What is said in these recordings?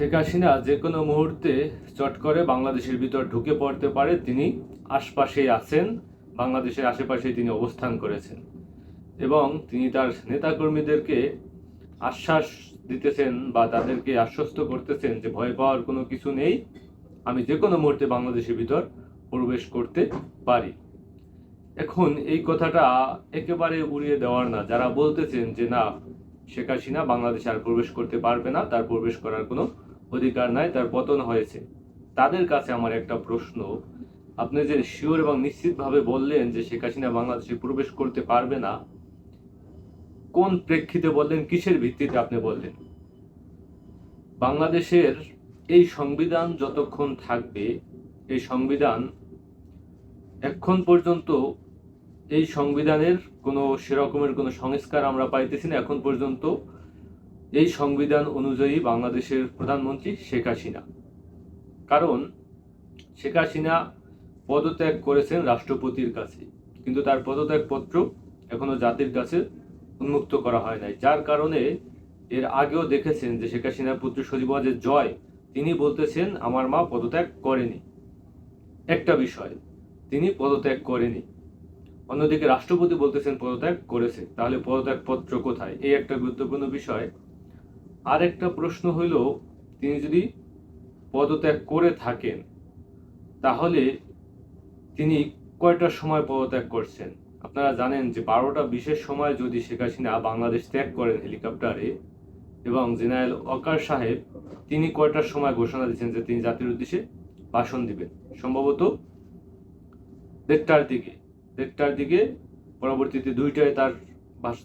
শেখ হাসিনা যে কোনো মুহূর্তে চট করে বাংলাদেশের ভিতর ঢুকে পড়তে পারে, তিনি আশপাশেই আছেন, বাংলাদেশের আশেপাশে তিনি অবস্থান করেছেন। এবং তিনি তার নেতাকর্মীদেরকে আশ্বাস দিতেছেন বা তাদেরকে আশ্বস্ত করতেছেন যে ভয় পাওয়ার কোনো কিছু নেই, আমি যে কোনো মুহূর্তে বাংলাদেশের ভিতর প্রবেশ করতে পারি। এখন এই কথাটা একেবারে উড়িয়ে দেওয়ার না। যারা বলতেছেন যে না, শেখ হাসিনা বাংলাদেশে আর প্রবেশ করতে পারবে না, তার প্রবেশ করার কোনো অধিকার নাই, তার পতন হয়েছে। তাদের কাছে আমার একটা প্রশ্ন। আপনি যে শিওর এবং নিশ্চিতভাবে বললেন যে শেখ হাসিনা বাংলাদেশে প্রবেশ করতে পারবে না, কোন প্রেক্ষিতে বললেন, কিসের ভিত্তিতে আপনি বললেন? বাংলাদেশের এই সংবিধান যতক্ষণ থাকবে, এই সংবিধান এখন পর্যন্ত এই সংবিধানের কোনো সেরকমের কোনো সংস্কার আমরা পাইতেছি না। এখন পর্যন্ত এই সংবিধান অনুযায়ী বাংলাদেশের প্রধানমন্ত্রী শেখ হাসিনা। কারণ শেখ হাসিনা পদত্যাগ করেছেন রাষ্ট্রপতির কাছে, কিন্তু তার পদত্যাগপত্র এখনও জাতির কাছে উন্মুক্ত করা হয় নাই। যার কারণে এর আগেও দেখেছেন যে শেখ হাসিনার পুত্র সজীবাজের জয়, তিনি বলতেছেন, আমার মা পদত্যাগ করেনি। একটা বিষয়, তিনি পদত্যাগ করেনি। অন্যদিকে রাষ্ট্রপতি বলতেছেন, পদত্যাগ করেছে। তাহলে পদত্যাগ পত্র কোথায়? এই একটা গুরুত্বপূর্ণ বিষয় আর একটা প্রশ্ন হইল, তিনি যদি পদত্যাগ করে থাকেন, তাহলে তিনি কয়টার সময় পদত্যাগ করছেন? আপনারা জানেন যে বারোটা বিশেষ সময় যদি শেখ হাসিনা বাংলাদেশ ত্যাগ করেন হেলিকপ্টারে, এবং জেনারেল অকার সাহেব, তিনি কয়টার সময় ঘোষণা দিচ্ছেন যে তিনি জাতির উদ্দেশ্যে ভাষণ দিবেন? সম্ভবত দেড়টার দিকে। দেড়টার দিকে, পরবর্তীতে দুইটায় তার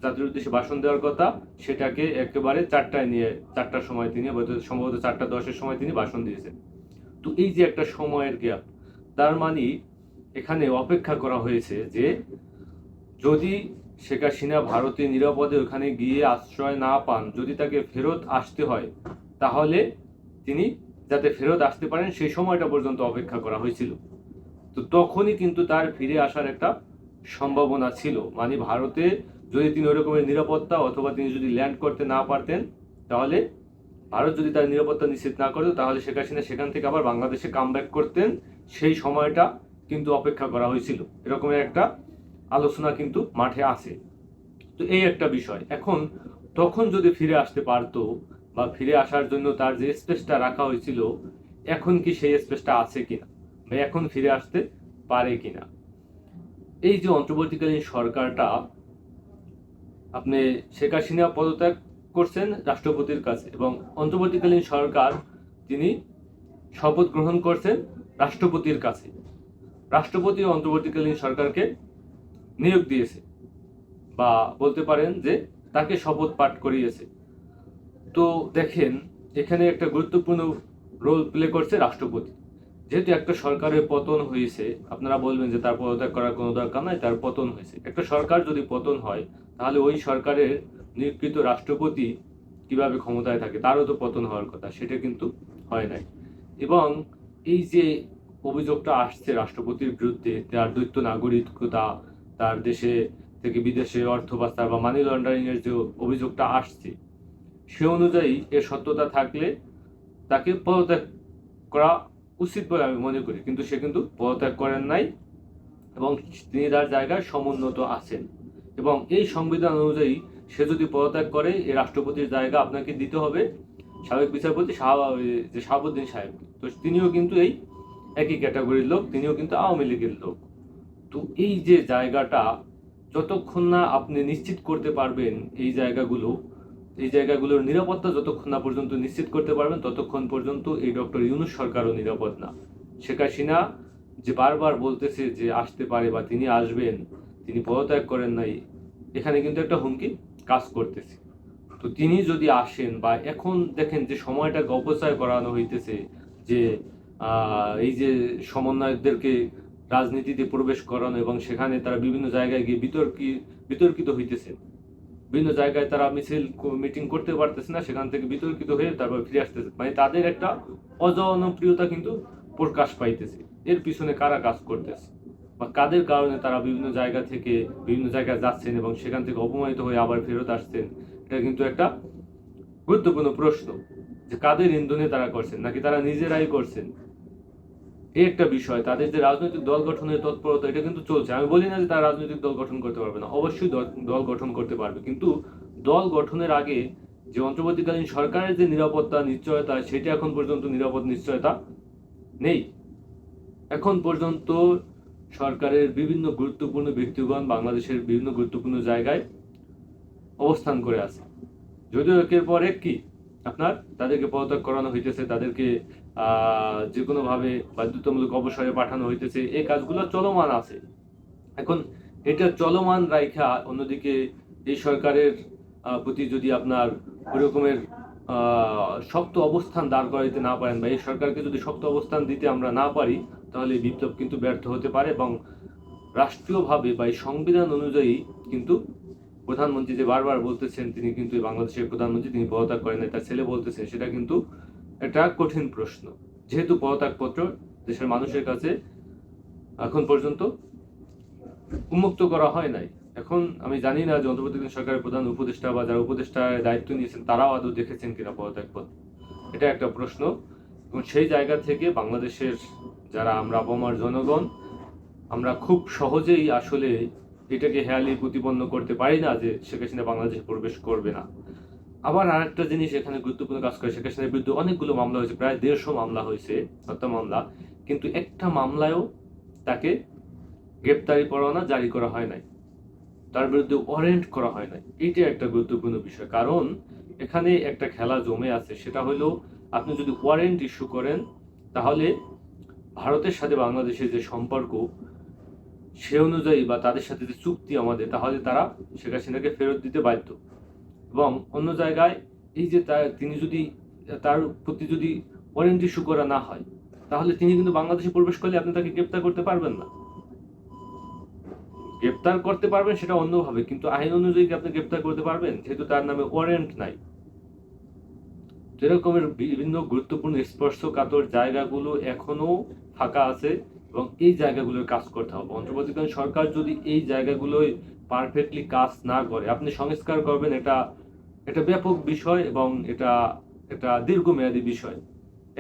জাতির উদ্দেশ্যে ভাষণ দেওয়ার কথা, সেটাকে একেবারে চারটায় নিয়ে, চারটার সময় তিনি, সম্ভবত চারটা দশের সময় তিনি ভাষণ দিয়েছেন। তো এই যে একটা সময়ের গ্যাপ তার মানে এখানে অপেক্ষা করা হয়েছে যে যদি শেখ হাসিনা ভারতে নিরাপদে ওখানে গিয়ে আশ্রয় না পান, যদি তাকে ফেরত আসতে হয়, তাহলে তিনি যাতে ফেরত আসতে পারেন, সেই সময়টা পর্যন্ত অপেক্ষা করা হয়েছিল। তো তখনই কিন্তু তার ফিরে আসার একটা সম্ভাবনা ছিল। মানে ভারতে যদি তিনি ওই রকমের নিরাপত্তা অথবা তিনি যদি ল্যান্ড করতে না পারতেন, তাহলে ভারত যদি তার নিরাপত্তা নিশ্চিত না করতো, তাহলে শেখ হাসিনা সেখান থেকে আবার বাংলাদেশে কাম করতেন। সেই সময়টা কিন্তু অপেক্ষা করা হয়েছিল। এরকমের একটা আলোচনা কিন্তু মাঠে আছে। তো এই একটা বিষয়। এখন তখন যদি ফিরে আসতে পারতো বা ফিরে আসার জন্য তার যে স্পেসটা রাখা হয়েছিল, এখন কি সেই স্পেসটা আছে কিনা বা এখন ফিরে আসতে পারে কিনা? এই যে অন্তর্বর্তীকালীন সরকারটা আপনি শেখ হাসিনা পদত্যাগ করছেন রাষ্ট্রপতির কাছে এবং অন্তর্বর্তীকালীন সরকার তিনি শপথ গ্রহণ করছেন রাষ্ট্রপতির কাছে। রাষ্ট্রপতি অন্তর্বর্তীকালীন সরকারকে নিয়োগ দিয়েছে বা বলতে পারেন যে তাকে শপথ পাঠ করিয়েছে। তো দেখেন, এখানে একটা গুরুত্বপূর্ণ রোল প্লে করছে রাষ্ট্রপতি। যেহেতু একটা সরকারের পতন হয়েছে, আপনারা বলবেন যে তার পদত্যাগ করার কোনো দরকার নাই, তার পতন হয়েছে। একটা সরকার যদি পতন হয়, তাহলে ওই সরকারের নিয়োগকৃত রাষ্ট্রপতি কীভাবে ক্ষমতায় থাকে, তারও তো পতন হওয়ার কথা, সেটা কিন্তু হয় নাই। এবং এই যে অভিযোগটা আসছে রাষ্ট্রপতির বিরুদ্ধে, তার দ্বৈত নাগরিকতা, তার দেশে থেকে বিদেশে অর্থ পাচার বা মানি লন্ডারিং এর যে অভিযোগটা আসছে, সে অনুযায়ী এর সত্যতা থাকলে তাকে পদত্যাগ করা উচিত বলে আমি মনে করি। কিন্তু সে কিন্তু পদত্যাগ করেন নাই এবং তিনি তার জায়গায় সমুন্নত আছেন। এবং এই সংবিধান অনুযায়ী সে যদি পদত্যাগ করে এই রাষ্ট্রপতির জায়গা আপনাকে দিতে হবে। সাবেক বিচারপতি শাহ, যে শাহাবুদ্দিন সাহেব। তো তিনিও কিন্তু এই একই ক্যাটাগরির লোক, তিনিও কিন্তু আওয়ামী লীগের লোক। তো এই যে জায়গাটা, যতক্ষণ না আপনি নিশ্চিত করতে পারবেন এই জায়গাগুলো এই জায়গাগুলোর নিরাপত্তা যতক্ষণ না পর্যন্ত নিশ্চিত করতে পারবেন, ততক্ষণ পর্যন্ত এই ডক্টর ইউনুস সরকারও নিরাপদ না। শেখ হাসিনা যে বারবার বলতেছে যে আসতে পারে বা তিনি আসবেন, তিনি পদত্যাগ করেন নাই, এখানে কিন্তু একটা হুমকি কাজ করতেছে। তো তিনি যদি আসেন বা এখন দেখেন যে সময়টাকে অপচয় করানো হইতেছে, যে এই যে সমন্বয়কদেরকে রাজনীতিতে প্রবেশ করানো এবং সেখানে তারা বিভিন্ন জায়গায় গিয়ে বিতর্কি, বিতর্কিত হইতেছে বিভিন্ন জায়গায় তারা মিছিল মিটিং করতে পারতেছে না, সেখান থেকে বিতর্কিত হয়ে তারপর ফিরে আসতেছে। মানে তাদের একটা অজনপ্রিয়তা কিন্তু প্রকাশ পাইতেছে। এর পিছনে কারা কাজ করতেছে? বা কাদের কারণে তারা বিভিন্ন জায়গা থেকে, বিভিন্ন জায়গায় যাচ্ছেন এবং সেখান থেকে অপমানিত হয়ে আবার ফেরত আসছেন? এটা কিন্তু একটা গুরুত্বপূর্ণ প্রশ্ন যে কাদের ইন্ধনে তারা করছেন? নাকি তারা নিজেরাই করছেন? এই একটা বিষয়, তাদের যে রাজনৈতিক দল গঠনের তৎপরতা, এটা কিন্তু চলছে। আমি বলি না যে তারা রাজনৈতিক দল গঠন করতে পারবে না, অবশ্যই দল- গঠন করতে পারবে। কিন্তু দল গঠনের আগে যে অন্তর্বর্তীকালীন সরকারের যে নিরাপত্তা, নিশ্চয়তা, সেটা এখন পর্যন্ত নিরাপদ, নিশ্চয়তা নেই। এখন পর্যন্ত সরকারের বিভিন্ন গুরুত্বপূর্ণ ব্যক্তিগণ বাংলাদেশের বিভিন্ন গুরুত্বপূর্ণ জায়গায় অবস্থান করে আছে। যদিও একের পর এক কি, আপনার, তাদেরকে পদত্যাগ করানো হইতেছে, তাদেরকে যে কোনো ভাবে বাধ্যতামূলক অবসরে পাঠানো হইতেছে এই কাজগুলো চলমান আছে। এখন এটা চলমান রাইখা অন্যদিকে এই সরকারের প্রতি যদি আপনার ওই রকমের আহ, শক্ত অবস্থান দাঁড় করাইতে না পারেন বা এই সরকারকে যদি শক্ত অবস্থান দিতে আমরা না পারি তাহলে বিপ্লব কিন্তু ব্যর্থ হতে পারে এবং রাষ্ট্রীয়ভাবে বা এই সংবিধান অনুযায়ী কিন্তু প্রধানমন্ত্রী যে বারবার বলতেছেন তিনি কিন্তু বাংলাদেশের প্রধানমন্ত্রী তিনি পদত্যাগ করেন তার ছেলে বলতেছেন সেটা কিন্তু একটা কঠিন প্রশ্ন। যেহেতু পদত্যাগপত্র দেশের মানুষের কাছে এখন পর্যন্ত উন্মুক্ত করা হয় নাই। এখন আমি জানি না যে অন্তর্বর্তীকালীন সরকারের প্রধান উপদেষ্টা বা যারা উপদেষ্টার দায়িত্ব নিয়েছেন, তারাও আদৌ দেখেছেন কিনা পদত্যাগপত্র। এটা একটা প্রশ্ন। এবং সেই জায়গা থেকে বাংলাদেশের যারা আমরা আবহাওয়ার জনগণ, আমরা খুব সহজেই আসলে এটাকে হেয়ালি প্রতিপন্ন করতে পারি না যে শেখ হাসিনা বাংলাদেশে প্রবেশ করবে না। আবার আরেকটা জিনিস এখানে গুরুত্বপূর্ণ কাজ করে শেখ হাসিনার বিরুদ্ধে অনেকগুলো মামলা হয়েছে, প্রায় দেড়শো মামলা হয়েছে, হত্যা মামলা। কিন্তু একটা মামলায়ও তাকে গ্রেপ্তারি পরোয়ানা জারি করা হয় নাই। তার বিরুদ্ধে ওয়ারেন্ট করা হয় নাই। এইটা একটা গুরুত্বপূর্ণ বিষয়। কারণ এখানে একটা খেলা জমে আছে, সেটা হলো আপনি যদি ওয়ারেন্ট ইস্যু করেন, তাহলে ভারতের সাথে বাংলাদেশের যে সম্পর্ক, সে অনুযায়ী বা তাদের সাথে যে চুক্তি আমাদের, তাহলে তারা শেখ হাসিনাকে ফেরত দিতে বাধ্য। এবং অন্য জায়গায় এই যে তার তিনি যদি, তার প্রতি যদি ওয়ারেন্ট ইস্যু করা না হয়, তাহলে তিনি কিন্তু বাংলাদেশে প্রবেশ করলে আপনি তাকে গ্রেপ্তার করতে পারবেন না। গ্রেপ্তার করতে পারবেন সেটা অন্যভাবে, কিন্তু আইন অনুযায়ী আপনি গ্রেপ্তার করতে পারবেন? যেহেতু তার নামে ওয়ারেন্ট নাই। এরকমের বিভিন্ন গুরুত্বপূর্ণ স্পর্শকাতর জায়গাগুলো এখনও ফাঁকা আছে এবং এই জায়গাগুলোর কাজ করতে হবে। অন্তর্বর্তীকালীন সরকার যদি এই জায়গাগুলোয় পারফেক্টলি কাজ না করে, আপনি সংস্কার করবেন এটা এটা ব্যাপক বিষয় এবং এটা এটা দীর্ঘমেয়াদী বিষয়।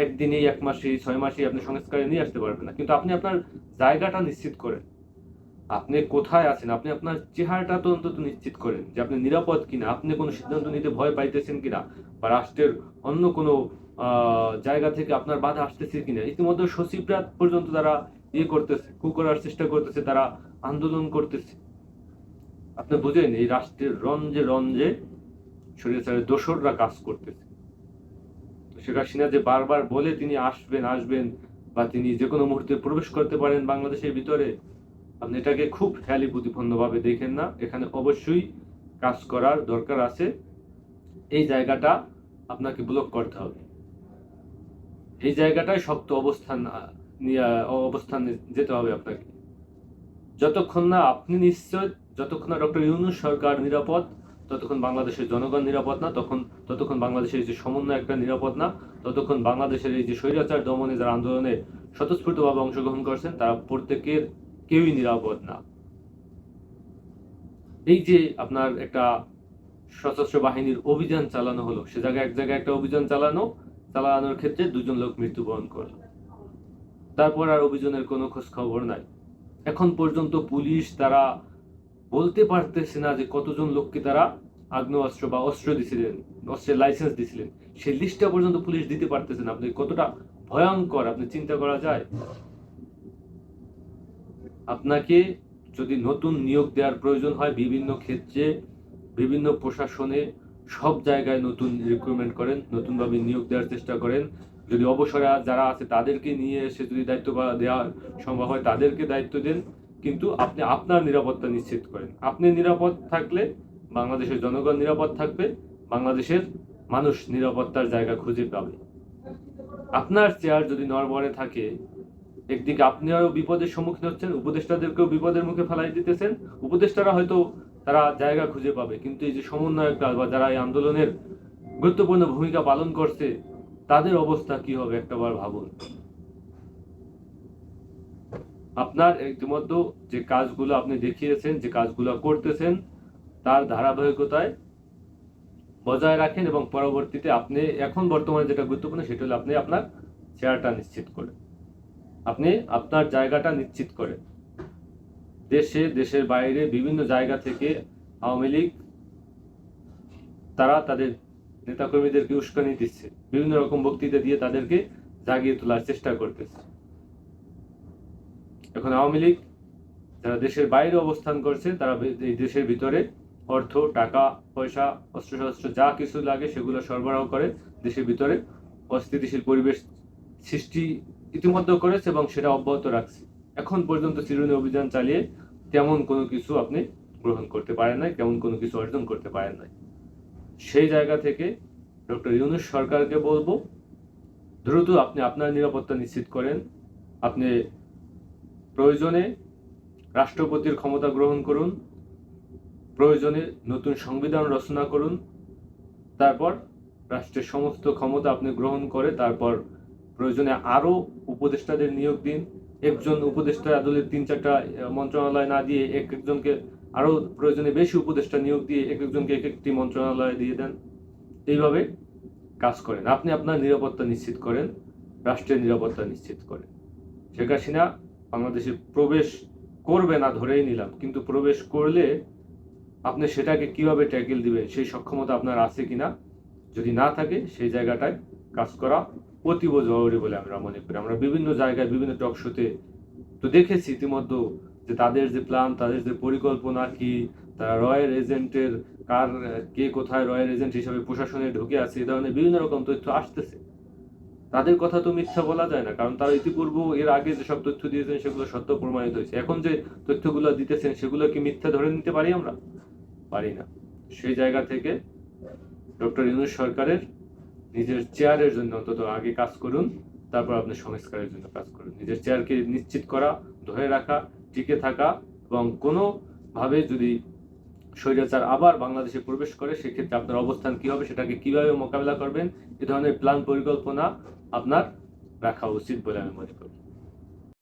একদিনেই, এক মাসে ছয় মাসে আপনি সংস্কারে নিয়ে আসতে পারবেন না। কিন্তু আপনি আপনার জায়গাটা নিশ্চিত করেন। আপনি কোথায় আছেন? আপনি আপনার চেহারাটা তো অন্তত নিশ্চিত করেন যে আপনি নিরাপদ কিনা। আপনি কোনো সিদ্ধান্ত নিতে ভয় পাইতেছেন কিনা? বা রাষ্ট্রের অন্য কোনো জায়গা থেকে আপনার বাধা আসতেছে কিনা? ইতিমধ্যে সচিবরা পর্যন্ত তারা ইয়ে করতেছে, কু করার চেষ্টা করতেছে, তারা আন্দোলন করতেছে। আপনি বুঝেন, এই রাষ্ট্রের রঞ্জে রঞ্জে স্বৈরাচারের দোসররা কাজ করতেছে। শেখ হাসিনা যে বারবার বলে তিনি আসবেন আসবেন বা তিনি যে কোনো মুহূর্তে প্রবেশ করতে পারেন বাংলাদেশের ভিতরে, আপনি এটাকে খুব খেয়ালি প্রতিপন্নভাবে দেখেন না। এখানে অবশ্যই কাজ করার দরকার আছে। এই জায়গাটা আপনাকে ব্লক করতে হবে। এই জায়গাটায় শক্ত অবস্থান নিয়ে অবস্থান যেতে হবে আপনাকে। যতক্ষণ না আপনি নিশ্চয়, যতক্ষণ না ডক্টর ইউনুস সরকার নিরাপদ ততক্ষণ বাংলাদেশের জনগণ নিরাপদ না, তখন ততক্ষণ বাংলাদেশের যে সমন্বয় একটা নিরাপদ না, ততক্ষণ বাংলাদেশের এই যে স্বৈরাচার দমনে যারা আন্দোলনে স্বতঃস্ফূর্তভাবে অংশগ্রহণ করছেন, তারা প্রত্যেকের কেউই নিরাপদ না। এই যে আপনার একটা সশস্ত্র বাহিনীর অভিযান চালানো হলো, সে জায়গায় এক জায়গায় একটা অভিযান চালানো, চালানোর ক্ষেত্রে দুজন লোক মৃত্যুবরণ করল। তারপর আর অভিযানের কোনো খোঁজ খবর নাই। এখন পর্যন্ত পুলিশ তারা বলতে পারতেছে না যে কতজন লোককে তারা আগ্নেয়াস্ত্র বা অস্ত্র দিছিলেন, অস্ত্রের লাইসেন্স দিছিলেন। সেই লিস্টটা পর্যন্ত পুলিশ দিতে পারতেছে না। আপনি কতটা ভয়ঙ্কর, আপনি চিন্তা করা যায়? আপনাকে যদি নতুন নিয়োগ দেওয়ার প্রয়োজন হয়, বিভিন্ন ক্ষেত্রে, বিভিন্ন প্রশাসনে সব জায়গায় নতুন রিক্রুটমেন্ট করেন, নতুনভাবে নিয়োগ দেওয়ার চেষ্টা করেন। যদি অবসরে যারা আছে, তাদেরকে নিয়ে এসে যদি দায়িত্ব বা- দেওয়া সম্ভব হয়, তাদেরকে দায়িত্ব দেন। কিন্তু আপনি আপনার নিরাপত্তা নিশ্চিত করেন। আপনি নিরাপদ থাকলে বাংলাদেশের জনগণ নিরাপদ থাকবে, বাংলাদেশের মানুষ নিরাপত্তার জায়গা খুঁজে পাবে। আপনার চেয়ার যদি নড়বড়ে থাকে, একদিকে আপনিও বিপদের সম্মুখীন হচ্ছেন, উপদেষ্টাদেরকেও বিপদের মুখে ফেলাই দিতেছেন, উপদেষ্টারা হয়তো তারা জায়গা খুঁজে পাবে, কিন্তু এই যে সমন্বয়ক সমন্বয়করা বা যারা এই আন্দোলনের গুরুত্বপূর্ণ ভূমিকা পালন করছে, তাদের অবস্থা কি হবে একটাবার ভাবুন। আপনার ইতিমধ্যে যে কাজগুলো আপনি দেখিয়েছেন, যে কাজগুলো করতেছেন, তার ধারাবাহিকতায় বজায় রাখেন এবং পরবর্তীতে আপনি এখন বর্তমানে যেটা গুরুত্বপূর্ণ, সেটা হলো আপনি আপনার চেয়ারটা নিশ্চিত করেন। আপনি আপনার জায়গাটা নিশ্চিত করেন। দেশে, দেশের বাইরে, বিভিন্ন জায়গা থেকে আওয়ামী লীগ, তারা তাদের নেতাকর্মীদেরকে উস্কানি দিচ্ছে। বিভিন্ন রকম বক্তৃতা দিয়ে তাদেরকে জাগিয়ে তোলার চেষ্টা করতেছে। এখন আওয়ামী লীগ যারা দেশের বাইরে অবস্থান করছে, তারা এই দেশের ভিতরে অর্থ, টাকা, পয়সা, অস্ত্রশস্ত্র যা কিছু লাগে সেগুলো সরবরাহ করে দেশের ভিতরে অস্থিতিশীল পরিবেশ সৃষ্টি ইতিমধ্যে করেছে এবং সেটা অব্যাহত রাখছে। এখন পর্যন্ত চিরুনি অভিযান চালিয়ে তেমন কোনো কিছু আপনি গ্রহণ করতে পারেন নাই, তেমন কোনো কিছু অর্জন করতে পারেন নাই। সেই জায়গা থেকে ডক্টর ইউনুস সরকারকে বলব, দ্রুত আপনি আপনার নিরাপত্তা নিশ্চিত করেন, আপনি প্রয়োজনে রাষ্ট্রপতির ক্ষমতা গ্রহণ করুন, প্রয়োজনে নতুন সংবিধান রচনা করুন, তারপর রাষ্ট্রের সমস্ত ক্ষমতা আপনি গ্রহণ করে তারপর প্রয়োজনে আরও উপদেষ্টাদের নিয়োগ দিন। একজন উপদেষ্টা আদলের তিন চারটা মন্ত্রণালয় না দিয়ে এক একজনকে আরও প্রয়োজনে বেশি উপদেষ্টা নিয়োগ দিয়ে এক একজনকে এক একটি মন্ত্রণালয় দিয়ে দেন। এইভাবে কাজ করেন। আপনি আপনার নিরাপত্তা নিশ্চিত করেন, রাষ্ট্রের নিরাপত্তা নিশ্চিত করেন। শেখ হাসিনা বাংলাদেশে প্রবেশ করবে না ধরেই নিলাম, কিন্তু প্রবেশ করলে আপনি সেটাকে কীভাবে ট্যাকেল দিবেন, সেই সক্ষমতা আপনার আছে কিনা? যদি না থাকে, সেই জায়গাটায় কাজ করা অতীব জরুরি বলে আমরা মনে করি। আমরা বিভিন্ন জায়গায়, বিভিন্ন টক শোতে তো দেখেছি ইতিমধ্যে যে তাদের যে প্ল্যান তাদের যে পরিকল্পনা কি, তারা রয়্যাল এজেন্টের কার, কে কোথায় রয়্যাল এজেন্ট হিসাবে প্রশাসনে ঢুকে আছে, এ ধরনের বিভিন্ন রকম তথ্য আসতেছে। তাদের কথা তো মিথ্যা বলা যায় না, কারণ তারা ইতিপূর্বে এর আগে যেসব তথ্য দিয়েছেন সেগুলো সত্য প্রমাণিত হয়েছে। এখন যে তথ্যগুলো দিতেছেন সেগুলো কি মিথ্যা ধরে নিতে পারি আমরা? পারি না। সেই জায়গা থেকে ডক্টর ইউনুস সরকারের নিজের চেয়ারের জন্য অন্তত আগে কাজ করুন, তারপর আপনি সংস্কারের জন্য কাজ করুন। নিজের চেয়ারকে নিশ্চিত করা, ধরে রাখা, টিকে থাকা এবং কোনোভাবে যদি স্বৈরাচার আবার বাংলাদেশে প্রবেশ করে, সেক্ষেত্রে আপনার অবস্থান কি হবে, সেটাকে কীভাবে মোকাবেলা করবেন, এ ধরনের প্ল্যান পরিকল্পনা আপনার রাখা উচিত বলে আমি মনে করি।